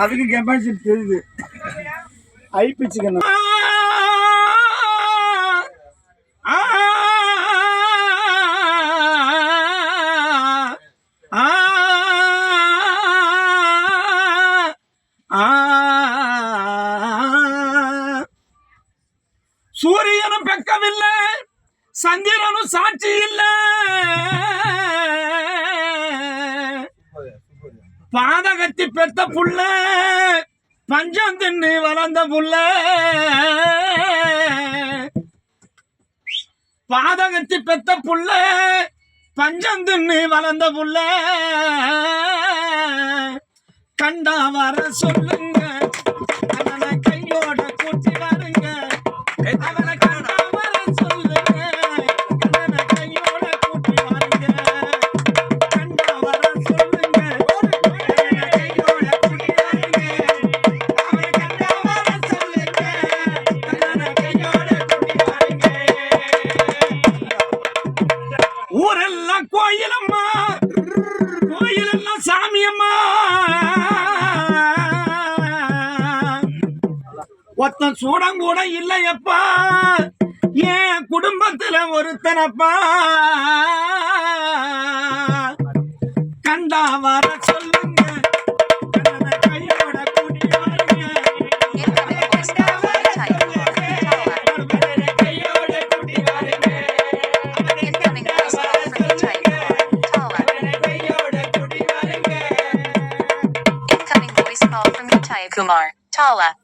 அதுக்கு கெப்பாசிட்டி தெரியுது. ஐ பிச்சுக்கணும் சூரியனும் பெக்கவில்லை சந்திரனும் சாட்சி இல்லை. பாதகத்தி பெத்த புள்ள பஞ்சம் தின்னு வளர்ந்த புள்ள. பாதகத்தி பெத்த புள்ள பஞ்சம் தின்னு வளர்ந்த புள்ள. கண்டா வர சொல்லுங்க. எல்லாம் கோயிலம்மா. கோயிலெல்லாம் சாமியம்மா. ஒத்தன் சூடம் கூட இல்லையப்பா. என் குடும்பத்துல ஒருத்தனப்பா. கண்டா வர சொல்லுங்க. Call from Mithai Kumar. Tala.